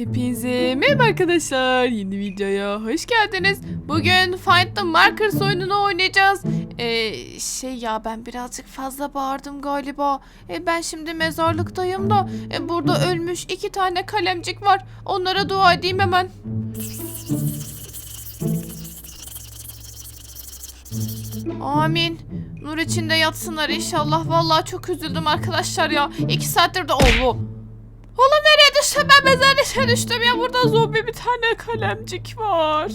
Hepinize merhaba arkadaşlar. Yeni videoya hoş geldiniz. Bugün Find the Markers oyununu oynayacağız. Ee, şey ya ben birazcık fazla bağırdım galiba. Ee, ben şimdi mezarlıktayım da e, burada ölmüş iki tane kalemcik var. Onlara dua edeyim hemen. Amin. Nur içinde yatsınlar inşallah. Vallahi çok üzüldüm arkadaşlar ya. İki saattir de Allah. Oğlum düştüm ben içine düştüm ya burada zombi bir tane kalemcik var.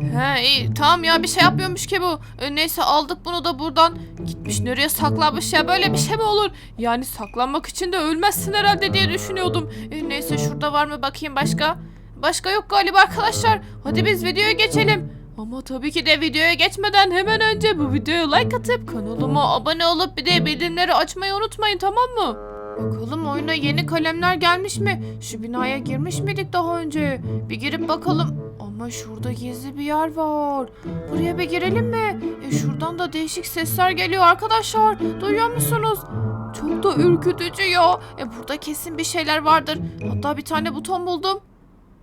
He iyi tamam ya bir şey yapmıyormuş ki bu. E, neyse aldık bunu da buradan. Gitmiş nereye saklanmış ya böyle bir şey mi olur? Yani saklanmak için de ölmezsin herhalde diye düşünüyordum. E, neyse şurada var mı bakayım başka? Başka yok galiba arkadaşlar. Hadi biz videoya geçelim. Ama tabii ki de videoya geçmeden hemen önce bu videoya like atıp kanalıma abone olup bir de bildirimleri açmayı unutmayın tamam mı? Bakalım oyuna yeni kalemler gelmiş mi? Şu binaya girmiş miydik daha önce? Bir girip bakalım. Ama şurada gizli bir yer var. Buraya bir girelim mi? E şuradan da değişik sesler geliyor arkadaşlar. Duyuyor musunuz? Çok da ürkütücü ya. E burada kesin bir şeyler vardır. Hatta bir tane buton buldum.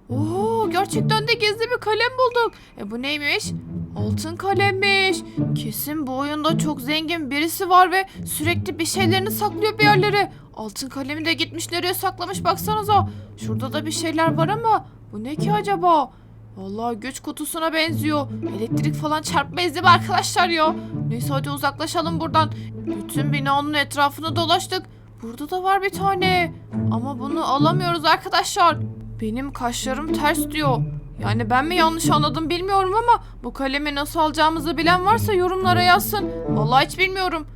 Oo gerçekten de gizli bir kalem bulduk. E bu neymiş? Altın kalemmiş. Kesin bu oyunda çok zengin birisi var ve sürekli bir şeylerini saklıyor bir yerlere. Altın kalemi de gitmiş nereye saklamış baksanıza. Şurada da bir şeyler var ama bu ne ki acaba? Vallahi güç kutusuna benziyor. Elektrik falan çarpmayız değil mi arkadaşlar ya? Neyse hadi uzaklaşalım buradan. Bütün binanın etrafını dolaştık. Burada da var bir tane. Ama bunu alamıyoruz arkadaşlar. Benim kaşlarım ters diyor. Yani ben mi yanlış anladım bilmiyorum ama bu kalemi nasıl alacağımızı bilen varsa yorumlara yazsın. Vallahi hiç bilmiyorum.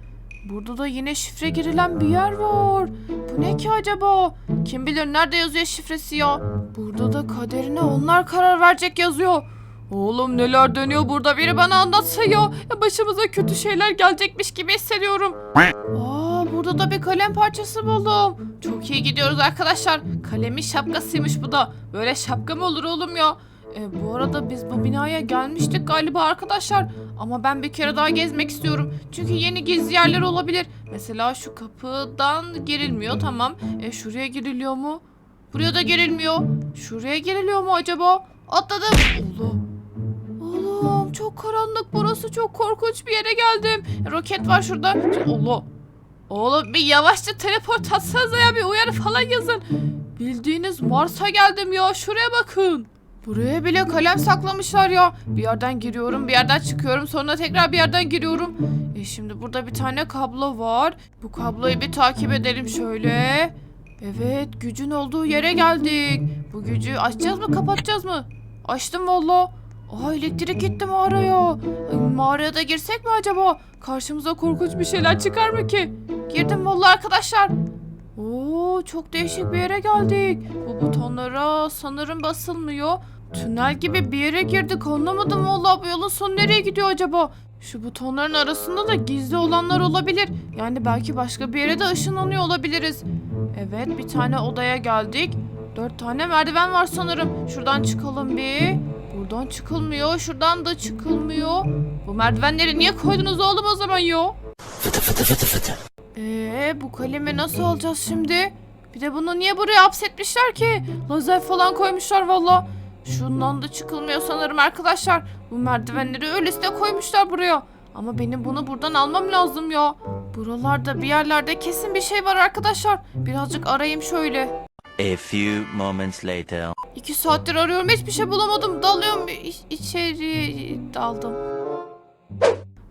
Burada da yine şifre girilen bir yer var. Bu ne ki acaba? Kim bilir nerede yazıyor şifresi ya? Burada da kaderine onlar karar verecek yazıyor. Oğlum neler dönüyor burada biri bana anlatsa ya. Başımıza kötü şeyler gelecekmiş gibi hissediyorum. Aa burada da bir kalem parçası buldum. Çok iyi gidiyoruz arkadaşlar. Kalemin şapkasıymış bu da. Böyle şapka mı olur oğlum ya? E, bu arada biz bu binaya gelmiştik galiba arkadaşlar. Ama ben bir kere daha gezmek istiyorum. Çünkü yeni gizli yerler olabilir. Mesela şu kapıdan girilmiyor tamam. E, şuraya giriliyor mu? Buraya da girilmiyor. Şuraya giriliyor mu acaba? Atladım. Allah. Oğlum çok karanlık burası çok korkunç bir yere geldim. Roket var şurada. Allah. Oğlum bir yavaşça teleport atsanıza ya bir uyarı falan yazın. Bildiğiniz Mars'a geldim ya şuraya bakın. Buraya bile kalem saklamışlar ya. Bir yerden giriyorum bir yerden çıkıyorum sonra tekrar bir yerden giriyorum. E şimdi burada bir tane kablo var. Bu kabloyu bir takip edelim şöyle. Evet gücün olduğu yere geldik. Bu gücü açacağız mı kapatacağız mı? Açtım valla. Aa elektrik gitti mağaraya. Ay, mağaraya da girsek mi acaba? Karşımıza korkunç bir şeyler çıkar mı ki? Girdim vallahi arkadaşlar. Oo çok değişik bir yere geldik. Bu butonlara sanırım basılmıyor. Tünel gibi bir yere girdik anlamadım vallahi bu yolun sonu nereye gidiyor acaba? Şu butonların arasında da gizli olanlar olabilir. Yani belki başka bir yere de ışınlanıyor olabiliriz. Evet bir tane odaya geldik. Dört tane merdiven var sanırım. Şuradan çıkalım bir. Buradan çıkılmıyor. Şuradan da çıkılmıyor. Bu merdivenleri niye koydunuz oğlum o zaman yo? Ee, bu kalemi nasıl alacağız şimdi? Bir de bunu niye buraya hapsetmişler ki? Lazer falan koymuşlar valla. Şundan da çıkılmıyor sanırım arkadaşlar. Bu merdivenleri öylesine koymuşlar buraya. Ama benim bunu buradan almam lazım ya. Buralarda bir yerlerde kesin bir şey var arkadaşlar. Birazcık arayayım şöyle. A few moments later. İki saattir arıyorum hiçbir şey bulamadım. Dalıyorum iç- içeri daldım.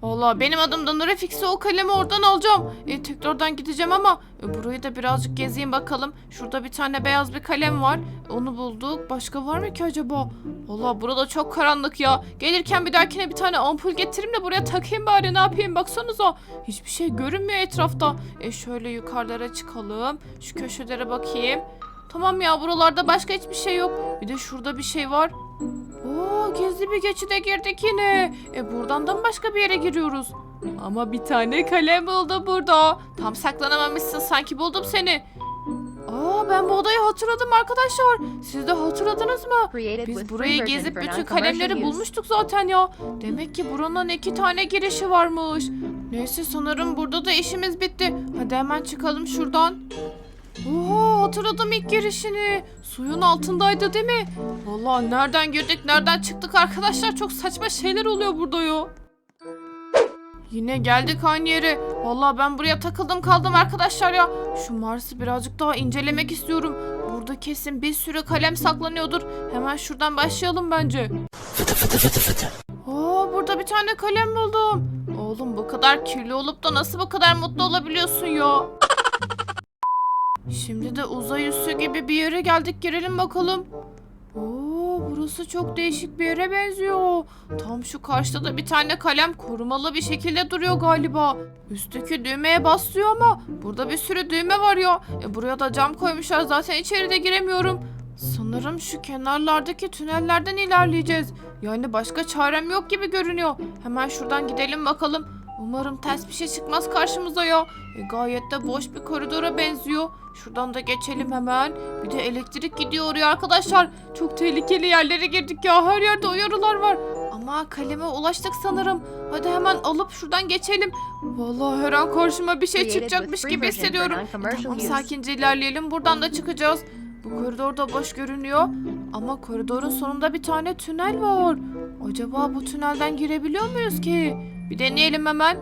Valla benim adım da Nure Fix'e o kalemi oradan alacağım. E, tekrardan gideceğim ama e, burayı da birazcık gezeyim bakalım. Şurada bir tane beyaz bir kalem var. Onu bulduk. Başka var mı ki acaba? Valla burada çok karanlık ya. Gelirken bir dahakine bir tane ampul getireyim de buraya takayım bari ne yapayım baksanıza. Hiçbir şey görünmüyor etrafta. E şöyle yukarılara çıkalım. Şu köşelere bakayım. Tamam ya buralarda başka hiçbir şey yok. Bir de şurada bir şey var. Oo gizli bir geçide girdik yine. E buradan da mı başka bir yere giriyoruz? Ama bir tane kalem buldum burada. Tam saklanamamışsın sanki buldum seni. Aa ben bu odayı hatırladım arkadaşlar. Siz de hatırladınız mı? Biz burayı gezip bütün kalemleri bulmuştuk zaten ya. Demek ki buranın iki tane girişi varmış. Neyse sanırım burada da işimiz bitti. Hadi hemen çıkalım şuradan. Oha hatırladım ilk girişini. Suyun altındaydı değil mi? Vallahi nereden girdik nereden çıktık arkadaşlar çok saçma şeyler oluyor burada ya. Yine geldik aynı yere. Vallahi ben buraya takıldım kaldım arkadaşlar ya. Şu Mars'ı birazcık daha incelemek istiyorum. Burada kesin bir sürü kalem saklanıyordur. Hemen şuradan başlayalım bence. Oo, burada bir tane kalem buldum. Oğlum bu kadar kirli olup da nasıl bu kadar mutlu olabiliyorsun ya? Şimdi de uzay üssü gibi bir yere geldik girelim bakalım. Oo, burası çok değişik bir yere benziyor. Tam şu karşıda da bir tane kalem korumalı bir şekilde duruyor galiba. Üstteki düğmeye basıyor ama burada bir sürü düğme var ya. E, buraya da cam koymuşlar zaten içeri de giremiyorum. Sanırım şu kenarlardaki tünellerden ilerleyeceğiz. Yani başka çarem yok gibi görünüyor. Hemen şuradan gidelim bakalım. Umarım ters bir şey çıkmaz karşımıza ya. E, gayet de boş bir koridora benziyor. Şuradan da geçelim hemen. Bir de elektrik gidiyor oraya arkadaşlar. Çok tehlikeli yerlere girdik ya. Her yerde uyarılar var. Ama kaleme ulaştık sanırım. Hadi hemen alıp şuradan geçelim. Vallahi her an karşıma bir şey çıkacakmış gibi hissediyorum. non-commercial Tamam sakince ilerleyelim. Buradan da çıkacağız. Bu koridor da boş görünüyor. Ama koridorun sonunda bir tane tünel var. Acaba bu tünelden girebiliyor muyuz ki? Bir deneyelim hemen.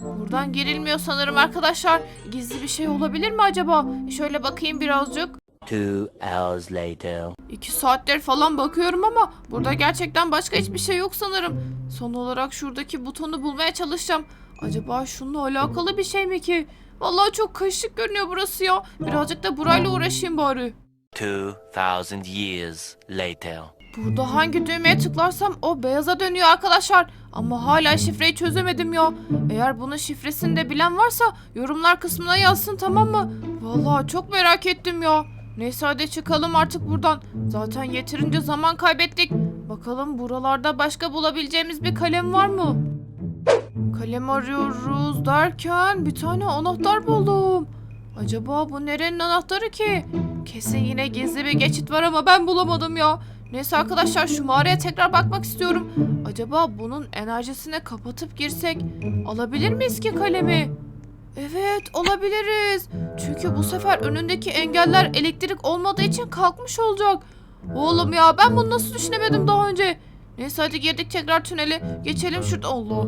Buradan girilmiyor sanırım arkadaşlar. Gizli bir şey olabilir mi acaba? Şöyle bakayım birazcık. Two hours later. İki saatler falan bakıyorum ama burada gerçekten başka hiçbir şey yok sanırım. Son olarak şuradaki butonu bulmaya çalışacağım. Acaba şununla alakalı bir şey mi ki? Vallahi çok karışık görünüyor burası ya. Birazcık da burayla uğraşayım bari. Two thousand years later. Burada hangi düğmeye tıklarsam o beyaza dönüyor arkadaşlar. Ama hala şifreyi çözemedim ya. Eğer bunun şifresini de bilen varsa yorumlar kısmına yazsın tamam mı? Vallahi çok merak ettim ya. Neyse hadi çıkalım artık buradan. Zaten yeterince zaman kaybettik. Bakalım buralarda başka bulabileceğimiz bir kalem var mı? Kalem arıyoruz derken bir tane anahtar buldum. Acaba bu nerenin anahtarı ki? Kesin yine gizli bir geçit var ama ben bulamadım ya. Neyse arkadaşlar şu mağaraya tekrar bakmak istiyorum. Acaba bunun enerjisine kapatıp girsek alabilir miyiz ki kalemi? Evet alabiliriz. Çünkü bu sefer önündeki engeller elektrik olmadığı için kalkmış olacak. Oğlum ya ben bunu nasıl düşünemedim daha önce? Neyse hadi girdik tekrar tünele. Geçelim şurada. Allah.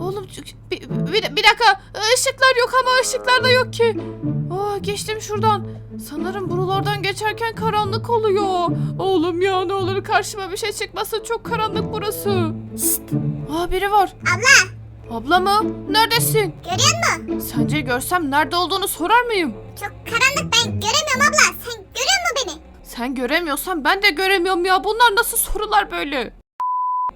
Oğlum bir, bir, bir dakika ışıklar yok ama ışıklar da yok ki. Geçtim şuradan. Sanırım buralardan geçerken karanlık oluyor. Oğlum ya ne olur karşıma bir şey çıkmasın çok karanlık burası. Aa biri var. Abla Abla mı? Neredesin? görüyor musun? Sence görsem nerede olduğunu sorar mıyım? Çok karanlık ben göremiyorum abla. Sen görüyor musun beni? Sen göremiyorsan ben de göremiyorum ya. Bunlar nasıl sorular böyle?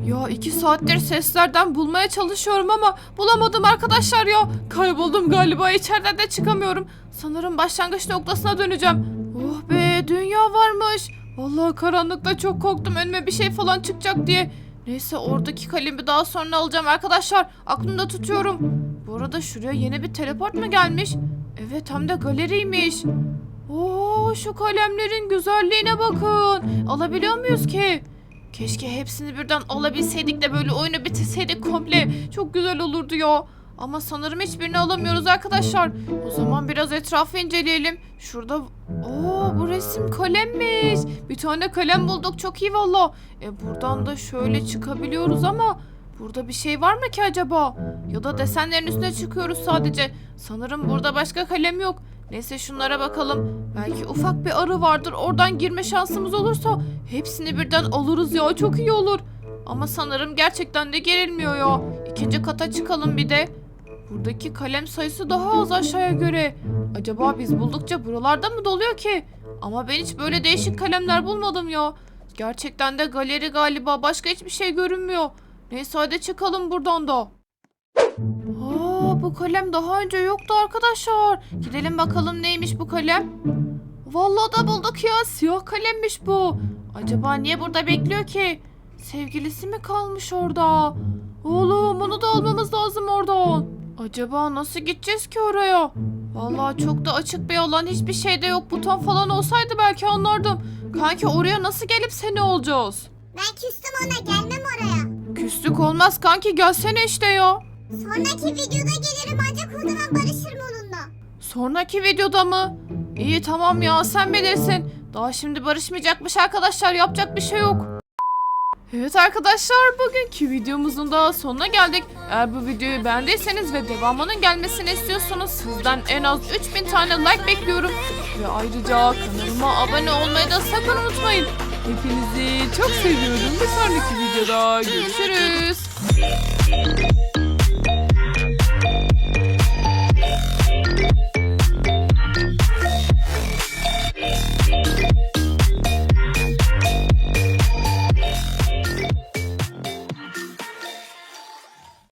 Ya iki saattir seslerden bulmaya çalışıyorum ama bulamadım arkadaşlar ya. Kayboldum galiba içeriden de çıkamıyorum. Sanırım başlangıç noktasına döneceğim. Oh be dünya varmış. Vallahi karanlıkta çok korktum önüme bir şey falan çıkacak diye. Neyse oradaki kalemi daha sonra alacağım arkadaşlar. Aklımda tutuyorum. Bu arada şuraya yeni bir teleport mu gelmiş? Evet hem de galeriymiş. Oo şu kalemlerin güzelliğine bakın. Alabiliyor muyuz ki? Keşke hepsini birden alabilseydik de böyle oyunu bitirseydik komple. Çok güzel olurdu ya. Ama sanırım hiçbirini alamıyoruz arkadaşlar. O zaman biraz etrafı inceleyelim. Şurada... Oo bu resim kalemmiş. Bir tane kalem bulduk çok iyi valla. E buradan da şöyle çıkabiliyoruz ama... Burada bir şey var mı ki acaba? Ya da desenlerin üstüne çıkıyoruz sadece. Sanırım burada başka kalem yok. Neyse şunlara bakalım. Belki ufak bir arı vardır. Oradan girme şansımız olursa hepsini birden alırız ya. Çok iyi olur. Ama sanırım gerçekten de gerilmiyor ya. İkinci kata çıkalım bir de. Buradaki kalem sayısı daha az aşağıya göre. Acaba biz buldukça buralarda mı doluyor ki? Ama ben hiç böyle değişik kalemler bulmadım ya. Gerçekten de galeri galiba. Başka hiçbir şey görünmüyor. Neyse hadi çıkalım buradan da. Bu kalem daha önce yoktu arkadaşlar. Gidelim bakalım neymiş bu kalem. Vallahi da bulduk ya. Siyah kalemmiş bu. Acaba niye burada bekliyor ki? Sevgilisi mi kalmış orada? Oğlum bunu da almamız lazım oradan. Acaba nasıl gideceğiz ki oraya? Vallahi çok da açık bir alan hiçbir şeyde yok. Buton falan olsaydı belki anlardım. Kanki oraya nasıl gelip seni olacağız? Ben küstüm ona gelmem oraya. Küslük olmaz kanki gelsene işte ya. Sonraki videoda gelirim ancak o zaman barışırım onunla. Sonraki videoda mı? İyi tamam ya sen bilirsin. Daha şimdi barışmayacakmış arkadaşlar yapacak bir şey yok. Evet arkadaşlar bugünkü videomuzun da sonuna geldik. Eğer bu videoyu beğendiyseniz ve devamının gelmesini istiyorsanız sizden en az 3000 tane like bekliyorum. Ve ayrıca kanalıma abone olmayı da sakın unutmayın. Hepinizi çok seviyorum. Bir sonraki videoda görüşürüz.